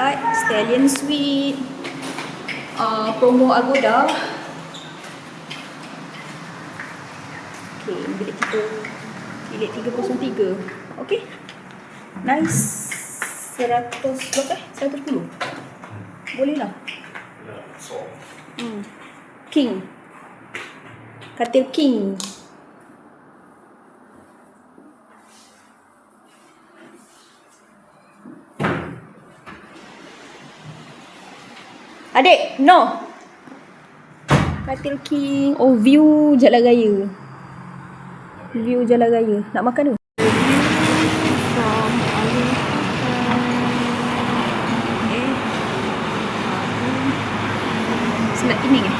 dekat Stallion Suite. Uh, promo Agoda Okay, bilik kita bilik 303 Okay. Nice. 100 berapa? Eh? 110 boleh lah. Hmm. king. Katil king Adik, no. Katil King. Oh, view Jalan Raya. View Jalan Raya. Nak makan tu? From Alif Eh. Selat ini ke?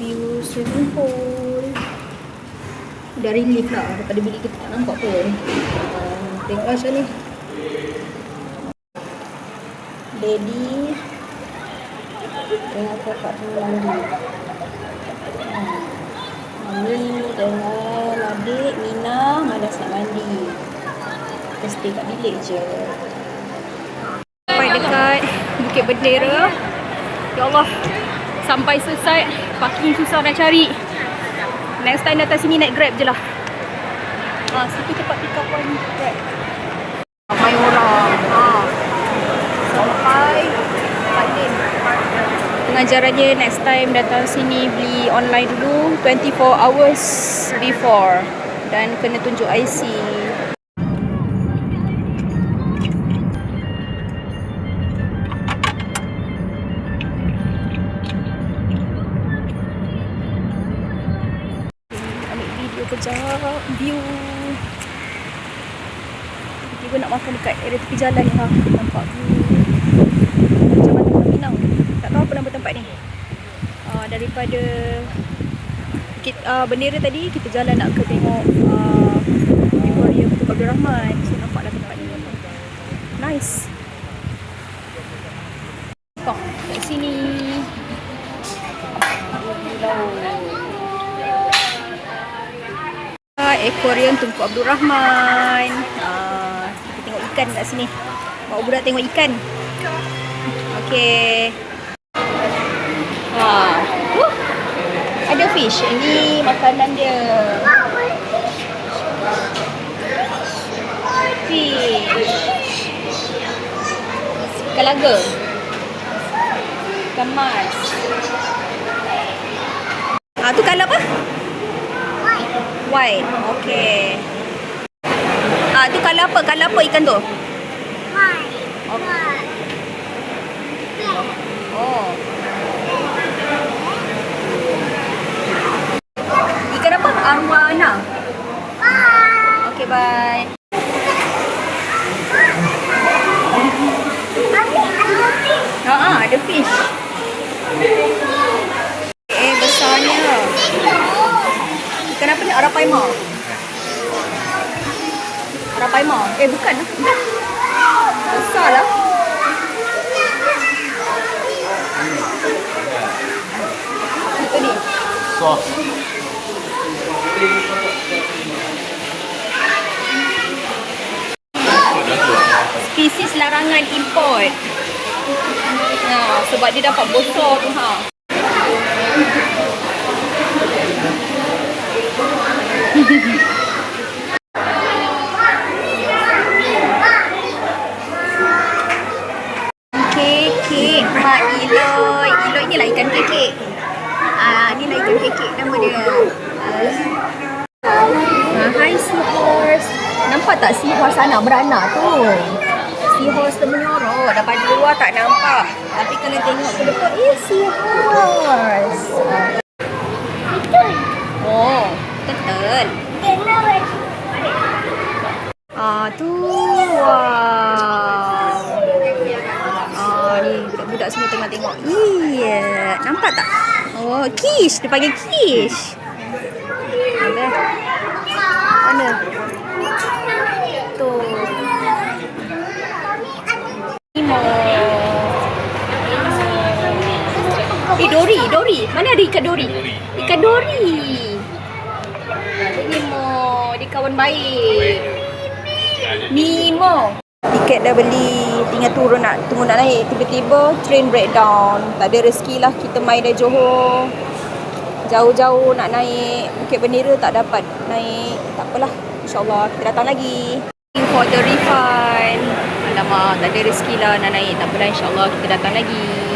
View swimming pool. Dah relief lah daripada bilik kita tak nampak pun. Uh, tengok macam ni. Daddy dengan kakak tu mandi. Mami dengan adik Mina malas nak mandi. Kita stay kat bilik je. Sampai dekat Bukit Bendera. Ya Allah. Sampai selesai. Parking susah nak cari. Next time datang sini naik Grab je lah. Ha, situ tempat pick up one Grab. Ramai orang. Ha. Sampai balik. Pengajarannya next time datang sini beli online dulu 24 hours before dan kena tunjuk IC. Video kejap view. Tiba-tiba nak makan dekat area tepi jalan ni ha. Nampak view. Macam mana Pulau Pinang tak tahu apa nama tempat ni. Uh, daripada kita, uh, bendera tadi kita jalan nak ke tengok uh, Victoria Betul Abdul Rahman. So nampaklah tempat ni. Nice Kau kat sini Pulau Aquarium Tunku Abdul Rahman. Uh, kita tengok ikan kat sini. Bawa budak tengok ikan. Okey. Ha. Uh, ada fish. Ini makanan dia. Fish. Ikan laga. Ikan mas. Ah, tu kalau apa? White. Okay. Ah, tu kalau apa? Kalau apa ikan tu? Oh. Ikan apa? Arwana. Okay, bye. Ha ah, ada fish. Eh, besarnya. Apa ni? Arapaima. Arapaima. Eh, bukan lah. Besar lah. Itu ni. Sos. Spesies larangan import. Nah, sebab dia dapat bosor tu ha. Kekek Mak Iloi Iloi ni lah ikan kekek Ah, ni lah ikan seahorse Nampak tak nampak. Tapi kena tengok ke depan Eh seahorse Oh Betul Ah tu wow. Ah budak-budak semua tengah tengok. Iya, nampak tak? Oh, kish, dia panggil kish. Ada. Mana? Tu. Nemo. Eh, Dori, Dori. Mana ada ikan Dori? Ikan Dori. Nemo, dia kawan baik. Nemo. Tiket dah beli, tinggal turun nak tunggu nak naik. Tiba-tiba train breakdown. Tak ada rezeki lah kita main dari Johor. Jauh-jauh nak naik Bukit Bendera tak dapat naik. Tak apalah. InsyaAllah kita datang lagi. For the refund. Alamak, tak ada rezeki lah nak naik. Tak apalah insyaAllah kita datang lagi.